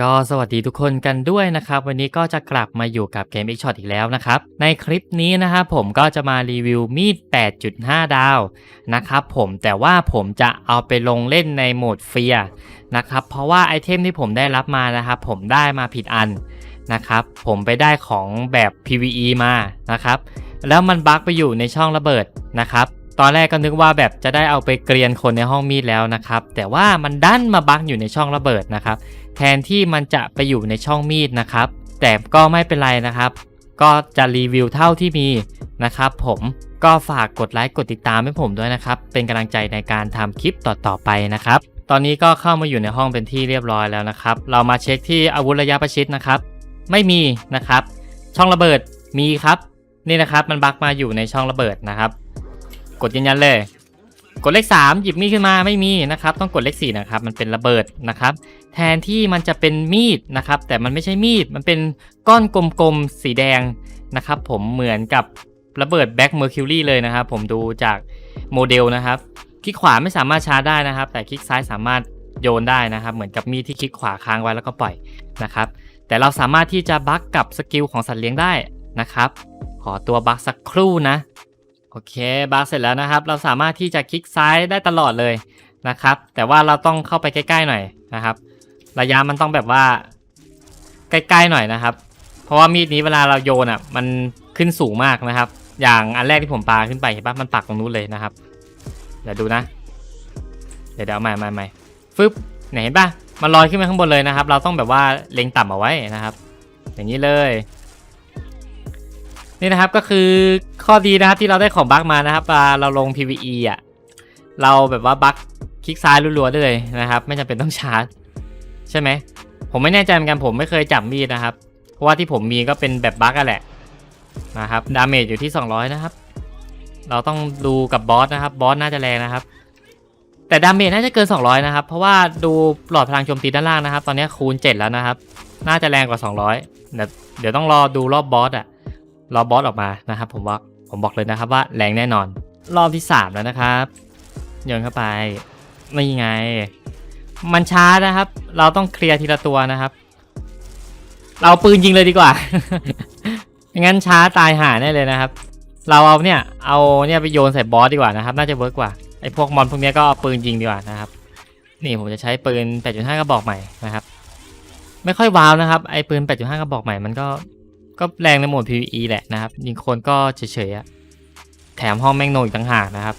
ก็สวัสดีทุกคนกันด้วยนะครับ วันนี้ก็จะกลับมาอยู่กับเกม X Shot อีกแล้วนะครับ ในคลิปนี้นะครับผมก็จะมารีวิวมีด 8.5 ดาวนะครับผมแต่ว่าผมจะเอาไปลงเล่นในโหมดเฟียนะครับเพราะว่าไอเทมที่ผมได้รับมานะครับผมได้มาผิดอันนะครับผมไปได้ของแบบ PVE มานะครับแล้วมันบั๊กไปอยู่ในช่องระเบิดนะครับตอนแรกก็นึกว่าแบบจะได้เอาไปเกรียนคนในห้องมีดแล้วนะครับ แต่ว่ามันดันมาบั๊กอยู่ในช่องระเบิดนะครับ แทนที่มันจะไปอยู่ในช่องมีดนะครับ แต่ก็ไม่เป็นไรนะครับ ก็จะรีวิวเท่าที่มีนะครับผมก็ฝากกดไลค์กดติดตามให้ผมด้วยนะครับ เป็นกำลังใจในการทำคลิปต่อๆไปนะครับ ตอนนี้ก็เข้ามาอยู่ในห้องเป็นที่เรียบร้อยแล้วนะครับ เรามาเช็คที่อาวุธระยะประชิดนะครับ ไม่มีนะครับ ช่องระเบิดมีครับ นี่นะครับมันบักมาอยู่ในช่องระเบิดนะครับ กดยืนยันเลย กดเลข 3 หยิบมีดขึ้นมาไม่มีนะครับ ต้องกดเลข4นะครับมันเป็นระเบิดนะครับ แทนที่มันจะเป็นมีดนะครับ แต่มันไม่ใช่มีดมันเป็นก้อนกลมๆสีแดงนะครับ ผมเหมือนกับระเบิดแบ็กเมอร์คิวรีเลยนะครับ ผมดูจากโมเดลนะครับ คลิกขวาไม่สามารถชาร์จได้นะครับ แต่คลิกซ้ายสามารถโยนได้นะครับ เหมือนกับมีดที่คลิกขวาค้างไว้แล้วก็ปล่อยนะครับ แต่เราสามารถที่จะบั๊กกับสกิลของสัตว์เลี้ยงได้นะครับ ขอตัวบั๊กสักครู่นะ โอเคบั๊กเสร็จแล้วนะครับ เราสามารถที่จะคลิกซ้ายได้ตลอดเลยนะครับ แต่ว่าเราต้องเข้าไปใกล้ๆหน่อยนะครับ ระยะมันต้องแบบว่าใกล้ๆหน่อยนะครับ เพราะว่ามีดนี้เวลาเราโยนอะมันขึ้นสูงมากนะครับ อย่างอันแรกที่ผมปาขึ้นไปเห็นปะมันปักตรงนู้นเลยนะครับ เดี๋ยวดูนะ เดี๋ยวเดี๋ยวเอาใหม่ใหม่ใหม่ฟึบเนี่ยเห็นปะมันลอยขึ้นไปข้างบนเลยนะครับ เราต้องแบบว่าเล็งต่ำเอาไว้นะครับ อย่างนี้เลย นี่นะครับก็คือข้อดีนะครับที่เราได้ของบั๊กมานะครับเราลง PVE อะเราแบบว่าบั๊กคลิกซ้ายรัวๆได้เลยนะครับ ไม่จำเป็นต้องชาร์จ ใช่ไหมผมไม่แน่ใจเหมือนกันผมไม่เคยจับมีดนะครับ เพราะว่าที่ผมมีก็เป็นแบบบั๊กอะแหละนะครับดาเมจอยู่ที่ 200 นะครับ เราต้องดูกับบอสนะครับบอสน่าจะแรงนะครับ แต่ดาเมจน่าจะเกิน 200 นะครับ เพราะว่าดูหลอดพลังโจมตีด้านล่างนะครับ ตอนนี้คูณ 7 แล้วนะครับ น่าจะแรงกว่า 200เดี๋ยวเดี๋ยวต้องรอดูรอบบอสอะ รอบอสออกมานะครับผมว่าผมบอกเลยนะครับว่าแรงแน่นอน รอบที่ 3 แล้วนะครับโยนเข้าไปนี่ไง มันช้านะครับ เราต้องเคลียร์ทีละตัวนะครับ เราปืนยิงเลยดีกว่าไม่งั้นช้าตายหาแน่เลยนะครับ เราเอาเนี่ยเอาเนี่ยไปโยนใส่บอสดีกว่านะครับ น่าจะเวิร์กกว่าไอ้พวกมอนพวกเนี้ยก็เอาปืนยิงดีกว่านะครับ นี่ผมจะใช้ปืน 8.5กระบอกใหม่นะครับ ไม่ค่อยว้าวนะครับไอ้ปืน 8.5กระบอกใหม่มันก็ ก็แรงในโหมด PVE แหละนะครับ ยิงคนก็เฉยๆอะแถมห้องแม่งโนอีกต่างหากนะครับ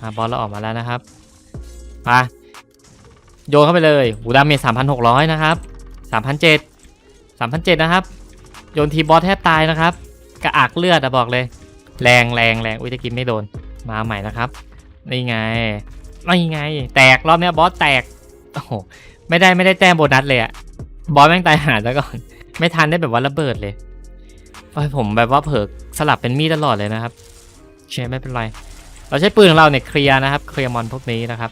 อบอสเราออกมาแล้วนะครับมาโยนเข้าไปเลยหูดาเมจ3,600นะครับ3,700 3,700นเจ็ดนะครับ โยนทีบอสแทบตายนะครับ กระอักเลือดอะบอกเลย แรงแรงแรงอุ้ยตะกี้ไม่โดน มาใหม่นะครับ นี่ไง นี่ไง แตกรอบเนี้ยบอสแตก โอ้โห ไม่ได้ไม่ได้แต้มโบนัสเลยอะบอสแม่งตายหาซะก่อน ไม่ทันได้แบบว่าระเบิดเลยโอ้ยผมแบบว่าเผิกสลับเป็นมีดตลอดเลยนะครับเชไม่เป็นไร เราใช้ปืนของเราเนี่ยเคลียร์นะครับเคลียร์มอนพวกนี้นะครับ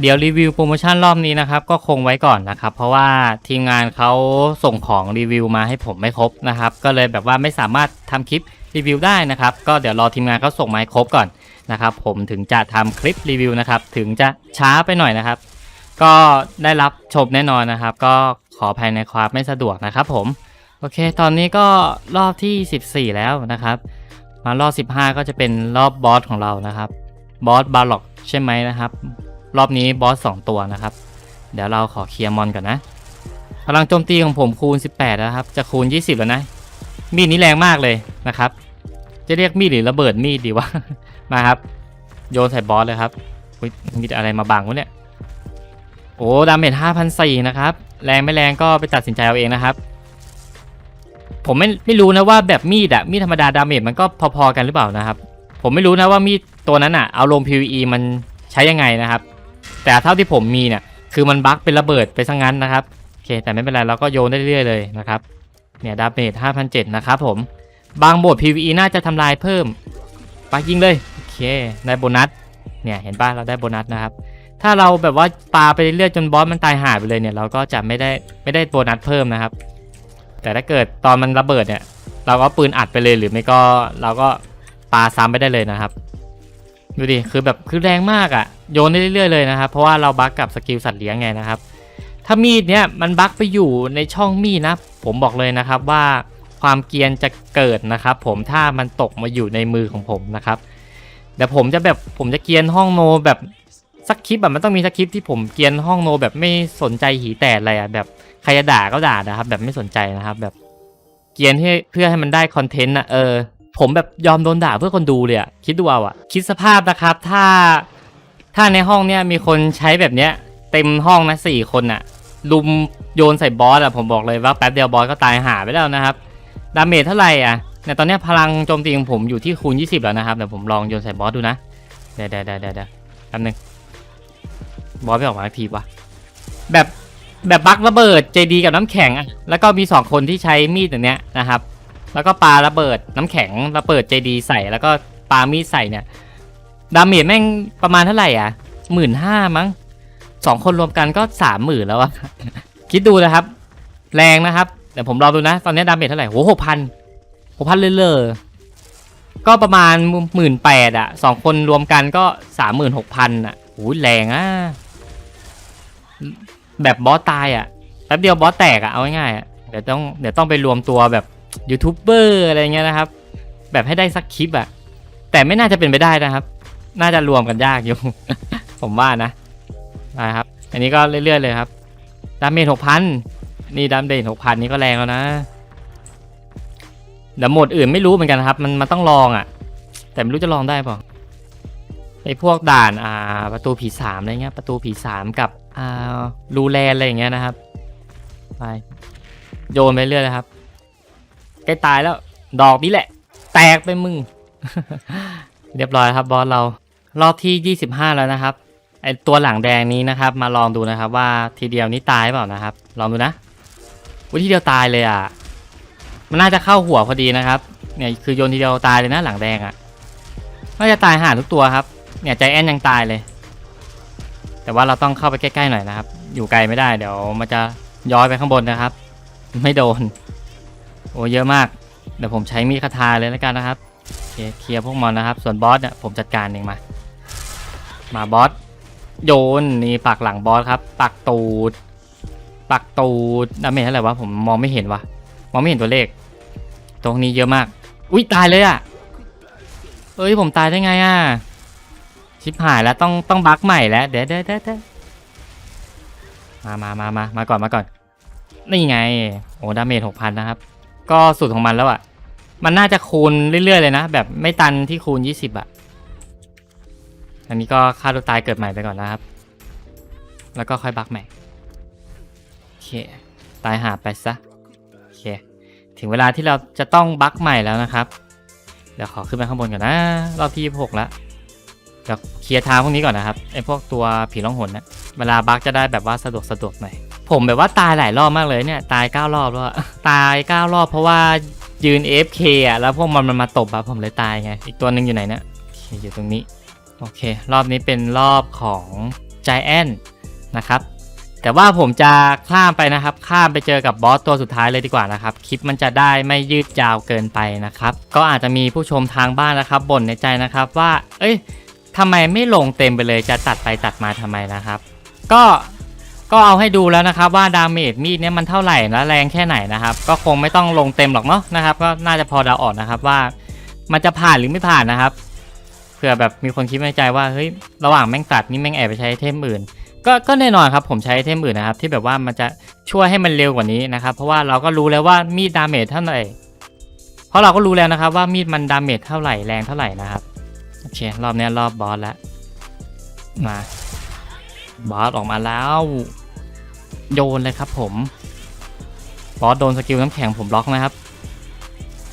เดี๋ยวรีวิวโปรโมชั่นรอบนี้นะครับ ก็คงไว้ก่อนนะครับ เพราะว่าทีมงานเขาส่งของรีวิวมาให้ผมไม่ครบนะครับ ก็เลยแบบว่าไม่สามารถทำคลิปรีวิวได้นะครับ ก็เดี๋ยวรอทีมงานเขาส่งมาให้ครบก่อนนะครับผมถึงจะทำคลิปรีวิวนะครับ ถึงจะช้าไปหน่อยนะครับ ก็ได้รับชมแน่นอนนะครับ ก็ ขออภัยในความไม่สะดวกนะครับผม โอเค ตอนนี้ก็รอบที่ 14 แล้วนะครับ มารอบ 15 ก็จะเป็นรอบบอสของเรานะครับ บอสบาล็อกใช่ไหมนะครับ รอบนี้บอส 2 ตัวนะครับ เดี๋ยวเราขอเคลียร์มอนก่อนนะ พลังโจมตีของผมคูณ 18แล้วครับ จะคูณ 20 แล้วนะ มีดนี้แรงมากเลยนะครับ จะเรียกมีดหรือระเบิดมีดดีวะ มาครับ โยนใส่บอสเลยครับอุ๊ยมีอะไรมาบังวะเนี่ย โอ้ ดาเมจ5,400นะครับ แรงไม่แรงก็ไปตัดสินใจเอาเองนะครับ ผมไม่ไม่รู้นะว่าแบบมีดอะมีดธรรมดาดาเมจมันก็พอๆกันหรือเปล่านะครับ ผมไม่รู้นะว่ามีดตัวนั้นอะเอาลง PVE มันใช้ยังไงนะครับ แต่เท่าที่ผมมีเนี่ยคือมันบั๊กเป็นระเบิดไปซะงั้นนะครับโอเค แต่ไม่เป็นไรเราก็โยนได้เรื่อยๆเลยนะครับเนี่ยดาเมจ5,700นะครับผมบางโหมด PVE น่าจะทำลายเพิ่มปยิงเลยโอเคได้โบนัสเนี่ยเห็นป่ะเราได้โบนัสนะครับ ถ้าเราแบบว่าปาไปเรื่อยๆจนบอสมันตายหายไปเลยเนี่ย เราก็จะไม่ได้ไม่ได้โบนัสเพิ่มนะครับ แต่ถ้าเกิดตอนมันระเบิดเนี่ย เราก็ปืนอัดไปเลยหรือไม่ก็เราก็ปาซ้ำไปได้เลยนะครับดูดิคือแบบคือแรงมากอะ่ะโยนได้เรื่อยๆเลยนะครับ เพราะว่าเราบั๊กกับสกิลสัตว์เลี้ยงไงนะครับ ถ้ามีดเนี้ยมันบั๊กไปอยู่ในช่องมีดนะ ผมบอกเลยนะครับว่าความเกียนจะเกิดนะครับ ผมถ้ามันตกมาอยู่ในมือของผมนะครับเดี๋ยวผมจะแบบผมจะเกียนห้องโนแบบ สักคลิปแบบมันต้องมีสักคลิปที่ผมเกียนห้องโนแบบไม่สนใจหีแตกอะไรอะแบบใครจะด่าก็ด่านะครับ แบบไม่สนใจนะครับ แบบเกียนให้เพื่อให้มันได้คอนเทนต์นะเออ ผมแบบยอมโดนด่าเพื่อคนดูเลยอะคิดดูเอาอะคิดสภาพนะครับ ถ้า ถ้าในห้องเนี้ยมีคนใช้แบบเนี้ย เต็มห้องนะสี่คนอะลุมโยนใส่บอสอะผมบอกเลยว่าแป๊บเดียวบอสก็ตายหาไปแล้วนะครับดาเมจเท่าไหร่อะเนี่ยตอนเนี้ยพลังโจมตีของผมอยู่ที่คูณ 20 แล้วนะครับเดี๋ยวผมลองโยนใส่บอสดูนะเดี๋ยวเดี๋ยวเดี๋ยวเดี๋ยวแป๊บนึง บอสไม่ออกมาทีวะแบบแบบบักระเบิดเจดีกับน้ำแข็งอะแล้วก็มีสองคนที่ใช้มีดอย่างเนี้ยนะครับ แล้วก็ปาระเบิดน้ำแข็งระเบิดเจดีใส่แล้วก็ปามีดใส่เนี่ยดาเมจแม่งประมาณเท่าไหร่อะหมื่นห้ามั้งสองคนรวมกันก็สามหมื่นแล้วอะคิดดูนะครับ แรงนะครับเดี๋ยวผมรอดูนะ ตอนนี้ดาเมจเท่าไหร่โหหกพันหกพันเลยเลยๆก็ประมาณหมื่นแปดอะสองคนรวมกันก็สามหมื่นหกพันอะโหแรงอะ แบบบอสตายอะแป๊บเดียวบอสแตกอะเอาง่ายๆอะเดี๋ยวต้องเดี๋ยวต้องไปรวมตัวแบบยูทูบเบอร์อะไรเงี้ยนะครับ แบบให้ได้สักคลิปอะแต่ไม่น่าจะเป็นไปได้นะครับ น่าจะรวมกันยากอยู่ ผมว่านะได้ครับ อันนี้ก็เรื่อยๆเลยครับดาเมจหกพันนี่ดาเมจหกพันนี่ก็แรงแล้วนะเดี๋ยวโหมดอื่นไม่รู้เหมือนกันครับ มันมันต้องลองอะ่ะ แต่ไม่รู้จะลองได้เปล่าไอพวกด่านอ่าประตูผีสามอะไรเงี้ย ประตูผีสามกับ อ่ารูแลนอะไรอย่างเงี้ยนะครับ ไป โยนไปเรื่อยเลยครับ ใกล้ตายแล้ว ดอกนี้แหละ แตกไปมึง เรียบร้อยครับบอสเรา รอบที่ 25 แล้วนะครับ ไอตัวหลังแดงนี้นะครับ มาลองดูนะครับ ว่าทีเดียวนี้ตายเปล่านะครับ ลองดูนะวิทีเดียวตายเลยอะ มันน่าจะเข้าหัวพอดีนะครับ เนี่ยคือโยนทีเดียวตายเลยนะหลังแดงอะ น่าจะตายห่าทุกตัวครับ เนี่ยใจแอนยังตายเลย แต่ว่าเราต้องเข้าไปใกล้ๆหน่อยนะครับ อยู่ไกลไม่ได้เดี๋ยวมันจะย้อยไปข้างบนนะครับ ไม่โดน โอ้เยอะมาก เดี๋ยวผมใช้มีดคาทาเลยแล้วกันนะครับเคเคลียร์พวกมอนนะครับ ส่วนบอสเนี่ยผมจัดการเองมา มาบอสโยนนี่ปักหลังบอสครับปักตูดปักตูดดาเมจเท่าไหร่วะผมมองไม่เห็นวะมองไม่เห็นตัวเลข ตรงนี้เยอะมาก อุ้ยตายเลยอะ่ะเอ้ยผมตายได้ไงอะ่ะ ชิบหายแล้วต้องต้องบักใหม่แล้วเดี๋ยวเดี๋ยวเดี๋ยวมามามามามาก่อนมาก่อน นี่ไง โอ้ดาเมจหกพันนะครับ ก็สุดของมันแล้วอะ่ะ มันน่าจะคูณเรื่อยๆเลยนะ แบบไม่ตันที่คูณยี่สิบอะ อันนี้ก็ฆ่าตัวตายเกิดใหม่ไปก่อนนะครับ แล้วก็ค่อยบักใหม่ โอเค ตายหาไปซะ โอเค ถึงเวลาที่เราจะต้องบักใหม่แล้วนะครับ เดี๋ยวขอขึ้นไปข้างบนก่อนนะ รอบที่หกแล้ว เดี๋ยวเคลียร์ทางพวกนี้ก่อนนะครับไอ้พวกตัวผีล่องหนนะเวลาบักจะได้แบบว่าสะดวกสะดวกหน่อยผมแบบว่าตายหลายรอบมากเลยเนี่ยตายเก้ารอบแล้วอะตายเก้ารอบเพราะว่ายืน AFK อะแล้วพวกมันมันมาตบอะผมเลยตายไง อีกตัวหนึ่งอยู่ไหนเนี่ยอเคอยู่ตรงนี้ โอเค รอบนี้เป็นรอบของ Giant นะครับ แต่ว่าผมจะข้ามไปนะครับ ข้ามไปเจอกับบอสตัวสุดท้ายเลยดีกว่านะครับ คลิปมันจะได้ไม่ยืดยาวเกินไปนะครับ ก็อาจจะมีผู้ชมทางบ้านนะครับบ่นในใจนะครับว่า เอ้ย ทำไมไม่ลงเต็มไปเลยจะตัดไปตัดมาทำไมนะครับ ก็ก็เอาให้ดูแล้วนะครับว่าดาเมจมีดเนี้ยมันเท่าไหร่และแรงแค่ไหนนะครับ ก็คงไม่ต้องลงเต็มหรอกเนาะนะครับ ก็น่าจะพอเดาออกนะครับว่า มันจะผ่านหรือไม่ผ่านนะครับเผื่อแบบมีคนคิดในใจว่าเฮ้ยระหว่างแม่งตัดนี่แม่งแอบไปใช้เทมอื่น ก็ก็แน่นอนครับผมใช้เทมอื่นนะครับ ที่แบบว่ามันจะช่วยให้มันเร็วกว่านี้นะครับ เพราะว่าเราก็รู้แล้วว่ามีดดาเมจเท่าไหร่เพราะเราก็รู้แล้วนะครับว่ามีดมันดาเมจเท่าไหร่แรงเท่าไหร่นะครับ โอเค รอบนี้รอบบอสแล้วมา บอสออกมาแล้ว โยนเลยครับผม บอสโดนสกิลน้ำแข็งผมบล็อกนะครับ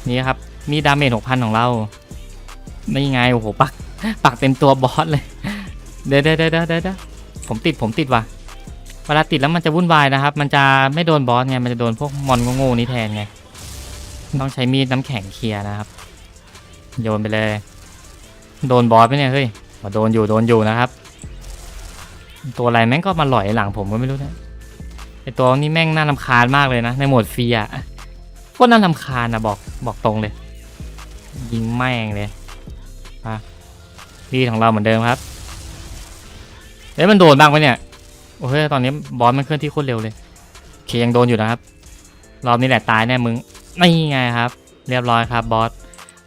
นี่ครับ มีดาเมจหกพันของเรานี่ไง โอ้โห ปัก ปักเต็มตัวบอสเลย เดี๋ยวเดี๋ยวเดี๋ยวเดี๋ยวเดี๋ยวผมติดผมติดว่ะ เวลาติดแล้วมันจะวุ่นวายนะครับ มันจะไม่โดนบอสไง มันจะโดนพวกมอนโง่ๆนี้แทนไง ต้องใช้มีดน้ำแข็งเคลียร์นะครับ โยนไปเลย โดนบอสไหมเนี่ยเฮ้ยมาโดนอยู่โดนอยู่นะครับ ตัวอะไรแม่งก็มาหล่อยหลังผมก็ไม่รู้นะไอตัวนี้แม่งน่ารำคาญมากเลยนะ ในโหมดฟรีอะโคตรน่ารำคาญนะบอกบอกตรงเลย ยิงแม่งเลยมาดีของเราเหมือนเดิมครับเอ้ยมันโดนบ้างไหมเนี่ยโอ้ยตอนนี้บอสมันเคลื่อนที่โคตรเร็วเลยเคยังโดนอยู่นะครับรอบนี้แหละตายแน่มึงนี่ไงครับ เรียบร้อยครับบอส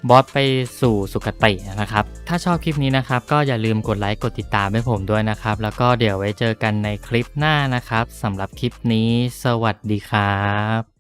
บอสไปสู่สุคตินะครับ ถ้าชอบคลิปนี้นะครับ ก็อย่าลืมกดไลค์กดติดตามให้ผมด้วยนะครับ แล้วก็เดี๋ยวไว้เจอกันในคลิปหน้านะครับสำหรับคลิปนี้ สวัสดีครับ